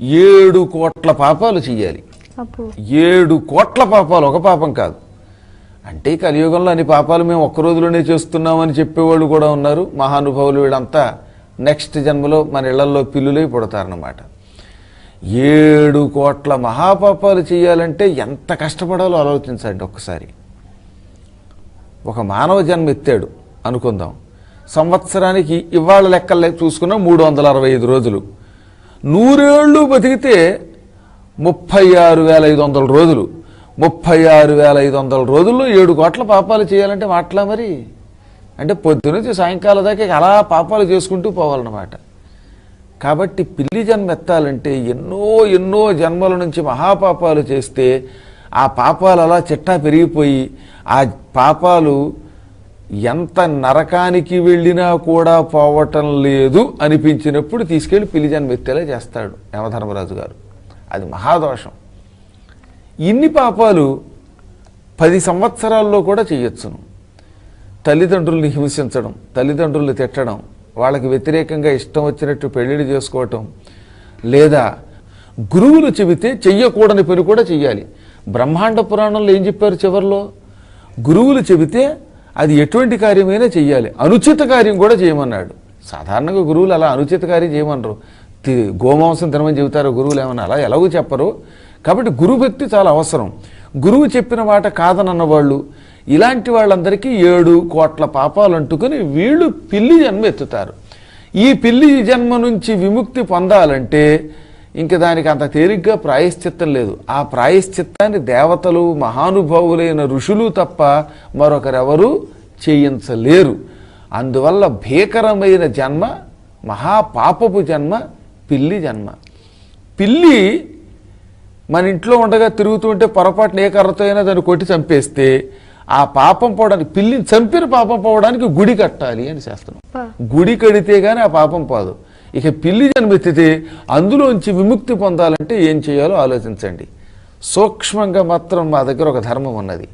ఏడు కోట్ల పాపాలు చెయ్యాలి. అప్పు ఏడు కోట్ల పాపాలు ఒక పాపం కాదు. అంటే కలియుగంలో అన్ని పాపాలు మేము ఒక్క రోజులోనే చేస్తున్నామని చెప్పేవాళ్ళు కూడా ఉన్నారు. మహానుభావులు వీళ్ళంతా నెక్స్ట్ జన్మలో మన ఇళ్ళలో పిల్లులై పుడతారన్నమాట. ఏడు కోట్ల మహాపాపాలు చేయాలంటే ఎంత కష్టపడాలో ఆలోచించండి ఒక్కసారి. ఒక మానవ జన్మ ఎత్తాడు అనుకుందాం. సంవత్సరానికి ఇవాళ లెక్కలు చూసుకున్న మూడు వందల అరవై ఐదు రోజులు. నూరేళ్ళు బతికితే ముప్పై ఆరు వేల ఐదు వందల రోజులు. ముప్పై ఆరు వేల ఐదు వందల రోజుల్లో ఏడు కోట్ల పాపాలు చేయాలంటే మాట్లా మరి? అంటే పొద్దునుంచి సాయంకాలం దాకా అలా పాపాలు చేసుకుంటూ పోవాలన్నమాట. కాబట్టి పిల్లి జన్మ ఎత్తాలంటే ఎన్నో ఎన్నో జన్మల నుంచి మహాపాపాలు చేస్తే ఆ పాపాలు అలా చిట్టా పెరిగిపోయి ఆ పాపాలు ఎంత నరకానికి వెళ్ళినా కూడా పోవటం లేదు అనిపించినప్పుడు తీసుకెళ్ళి పిల్లి జన్మ చేస్తాడు యమధర్మరాజు గారు. అది మహాదోషం. ఇన్ని పాపాలు పది సంవత్సరాల్లో కూడా చేయొచ్చును. తల్లిదండ్రుల్ని హింసించడం తల్లిదండ్రుల్ని తిట్టడం వాళ్ళకి వ్యతిరేకంగా ఇష్టం వచ్చినట్టు పెళ్ళిళ్ళు చేసుకోవటం లేదా గురువులు చెబితే చెయ్యకూడని పని కూడా చెయ్యాలి. బ్రహ్మాండ పురాణంలో ఏం చెప్పారు చివరిలో? గురువులు చెబితే అది ఎటువంటి కార్యమైనా చెయ్యాలి. అనుచిత కార్యం కూడా చేయమన్నాడు. సాధారణంగా గురువులు అలా అనుచిత కార్యం చేయమనరు. గోమాంసం తినమని చెబుతారు గురువులు ఏమన్నా అలా ఎలాగో చెప్పరు. కాబట్టి గురుభక్తి చాలా అవసరం. గురువు చెప్పిన మాట కాదనన్న వాళ్ళు ఇలాంటి వాళ్ళందరికీ ఏడు కోట్ల పాపాలు అంటుకుని వీళ్ళు పిల్లి జన్మ ఎత్తుతారు. ఈ పిల్లి జన్మ నుంచి విముక్తి పొందాలంటే ఇంక దానికి అంత తేలిగ్గా ప్రాయశ్చిత్తం లేదు. ఆ ప్రాయశ్చిత్తాన్ని దేవతలు మహానుభావులైన ఋషులు తప్ప మరొకరెవరూ చేయించలేరు. అందువల్ల భీకరమైన జన్మ మహాపాపపు జన్మ పిల్లి జన్మ. పిల్లి మన ఇంట్లో ఉండగా తిరుగుతూ ఉంటే పొరపాటున ఏ కర్రతో అయినా దాన్ని కొట్టి చంపేస్తే ఆ పాపం పోవడానికి పిల్లిని చంపిన పాపం పోవడానికి గుడి కట్టాలి అని శాస్త్రం. గుడి కడితే గానీ ఆ పాపం పోదు. ఇక పిల్లి జన్మెత్తితే అందులోంచి విముక్తి పొందాలంటే ఏం చేయాలో ఆలోచించండి. సూక్ష్మంగా మాత్రం మా దగ్గర ఒక ధర్మం ఉన్నది.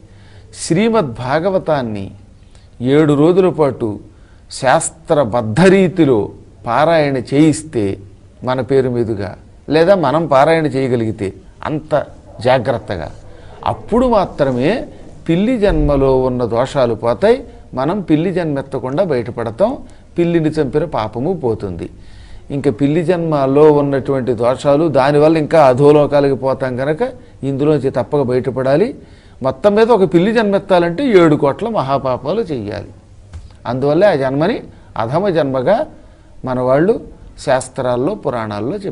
శ్రీమద్ భాగవతాన్ని ఏడు రోజుల పాటు శాస్త్రబద్ధ రీతిలో పారాయణ చేయిస్తే మన పేరు మీదుగా లేదా మనం పారాయణ చేయగలిగితే అంత జాగ్రత్తగా. అప్పుడు మాత్రమే పిల్లి జన్మలో ఉన్న దోషాలు పోతాయి. మనం పిల్లి జన్మెత్తకుండా బయటపడతాం. పిల్లిని చంపిన పాపము పోతుంది. ఇంకా పిల్లి జన్మలో ఉన్నటువంటి దోషాలు దానివల్ల ఇంకా అధోలోకాలకి పోతాం కనుక ఇందులోంచి తప్పక బయటపడాలి. మొత్తం మీద ఒక పిల్లి జన్మెత్తాలంటే ఏడు కోట్ల మహాపాపాలు చెయ్యాలి. అందువల్లే ఆ జన్మని అధమ జన్మగా మన వాళ్ళు శాస్త్రాల్లో పురాణాల్లో చెప్పారు